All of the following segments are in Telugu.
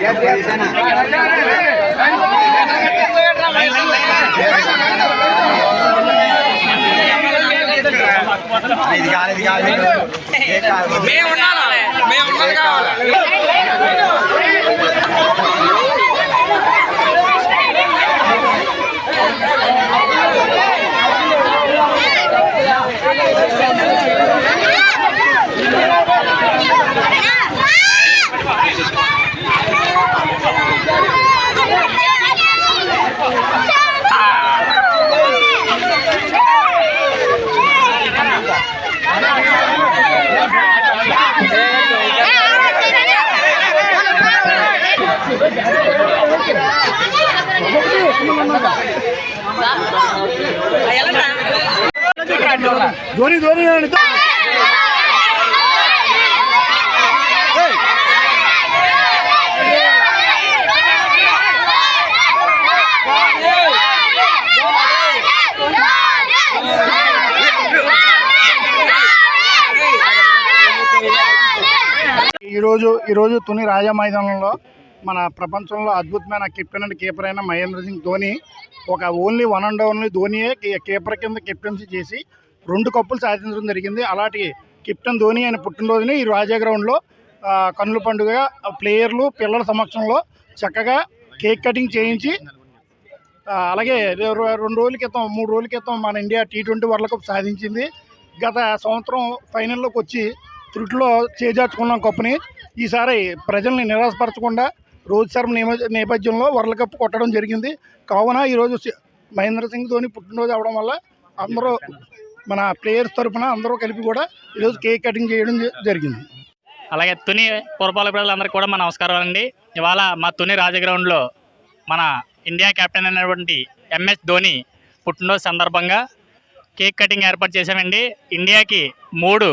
Ya, ya, ya, ya, ఇది కాదు ఏ కాదు మేము ఉండాలి. మేము ఉన్నది కావాలి. ధోని ధోని ఈరోజు ఈరోజు తుని రాజా మైదానంలో మన ప్రపంచంలో అద్భుతమైన కెప్టెన్ అండ్ కీపర్ అయిన మహేంద్ర సింగ్ ధోని ఒక ఓన్లీ వన్ అండ్ ఓన్లీ ధోనియే కీపర్ కింద కెప్టెన్సీ చేసి రెండు కప్పులు సాధించడం జరిగింది. అలాంటి కెప్టెన్ ధోని ఆయన పుట్టినరోజుని ఈ రాజా గ్రౌండ్లో కన్నుల పండుగ ప్లేయర్లు పిల్లల సమక్షంలో చక్కగా కేక్ కటింగ్ చేయించి అలాగే రెండు రోజుల క్రితం మూడు రోజుల క్రితం మన India T twenty World Cup సాధించింది. గత సంవత్సరం ఫైనల్లోకి వచ్చి త్రుటిలో చేజార్చుకున్నాం కప్పుని. ఈసారి ప్రజల్ని నిరాశపరచకుండా రోహిత్ శర్మ నేపథ్యంలో వరల్డ్ కప్ కొట్టడం జరిగింది. కావున ఈరోజు మహేంద్ర సింగ్ ధోని పుట్టినరోజు అవడం వల్ల అందరూ మన ప్లేయర్స్ తరఫున అందరూ కలిపి కూడా ఈరోజు కేక్ కటింగ్ చేయడం జరిగింది. అలాగే తుని పురపాలక ప్రజలందరికీ కూడా మన నమస్కారం అండి. ఇవాళ మా తుని రాజగ్రౌండ్లో మన ఇండియా కెప్టెన్ అయినటువంటి ఎంఎస్ ధోని పుట్టినరోజు సందర్భంగా కేక్ కటింగ్ ఏర్పాటు చేశామండి. ఇండియాకి మూడు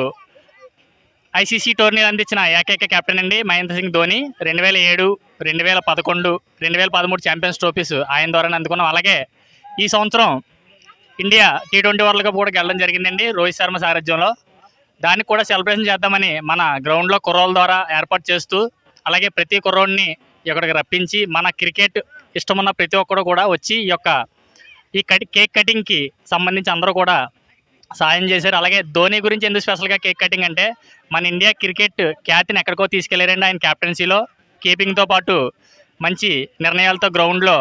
ఐసీసీ టోర్నీలు అందించిన ఏకైక కెప్టెన్ అండి మహేంద్ర సింగ్ ధోని. రెండు వేల ఏడు రెండు వేల పదకొండు రెండు వేల పదమూడు ఛాంపియన్స్ ట్రోఫీస్ ఆయన ద్వారానే అందుకున్నాం. అలాగే ఈ సంవత్సరం India T twenty World Cup కూడా వెళ్ళడం జరిగిందండి రోహిత్ శర్మ సారథ్యంలో. దానికి కూడా సెలబ్రేషన్ చేద్దామని మన గ్రౌండ్లో కుర్రోళ్ళ ద్వారా ఏర్పాటు చేస్తూ అలాగే ప్రతి కుర్రోడిని ఇక్కడికి రప్పించి మన క్రికెట్ ఇష్టమున్న ప్రతి ఒక్కరు కూడా వచ్చి ఈ యొక్క ఈ కట్ కేక్ కటింగ్కి సంబంధించి అందరూ కూడా సాయం చేశారు. అలాగే ధోని గురించి ఎందుకు స్పెషల్గా కేక్ కటింగ్ అంటే మన ఇండియా క్రికెట్ ఖ్యాతిని ఎక్కడికో తీసుకెళ్ళారండి ఆయన క్యాప్టెన్సీలో. కీపింగ్తో పాటు మంచి నిర్ణయాలతో గ్రౌండ్లో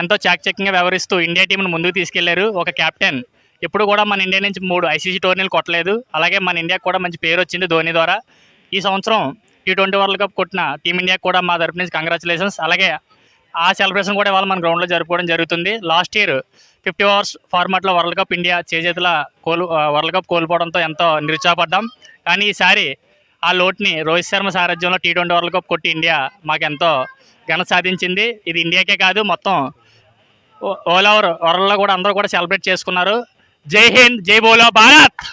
ఎంతో చాకచక్యంగా వ్యవహరిస్తూ ఇండియా టీంను ముందుకు తీసుకెళ్ళారు ఒక కెప్టెన్. ఎప్పుడు కూడా మన ఇండియా నుంచి మూడు ఐసీసీ టోర్నీలు కొట్టలేదు. అలాగే మన ఇండియాకి కూడా మంచి పేరు వచ్చింది ధోని ద్వారా. ఈ సంవత్సరం టీ ట్వంటీ వరల్డ్ కప్ కొట్టిన టీమిండియాకి కూడా మా తరపు నుంచి కంగ్రాచులేషన్స్ అలాగే ఆ సెలబ్రేషన్ కూడా ఇవాళ మన గ్రౌండ్లో జరుపుకోవడం జరుగుతుంది. లాస్ట్ ఇయర్ ఫిఫ్టీ అవర్స్ ఫార్మాట్లో వరల్డ్ కప్ ఇండియా చేజేతుల కోల్ వరల్డ్ కప్ కోల్పోవడంతో ఎంతో నిరుత్సాహపడ్డాం. కానీ ఈసారి ఆ లోటుని రోహిత్ శర్మ సారథ్యంలో టీ ట్వంటీ వరల్డ్ కప్ కొట్టి ఇండియా మాకెంతో ఘన సాధించింది. ఇది ఇండియాకే కాదు మొత్తం ఓలా ఓవర్ వరల్డ్లో కూడా అందరూ కూడా సెలబ్రేట్ చేసుకున్నారు. జై హింద్ జై బోలో భారత్!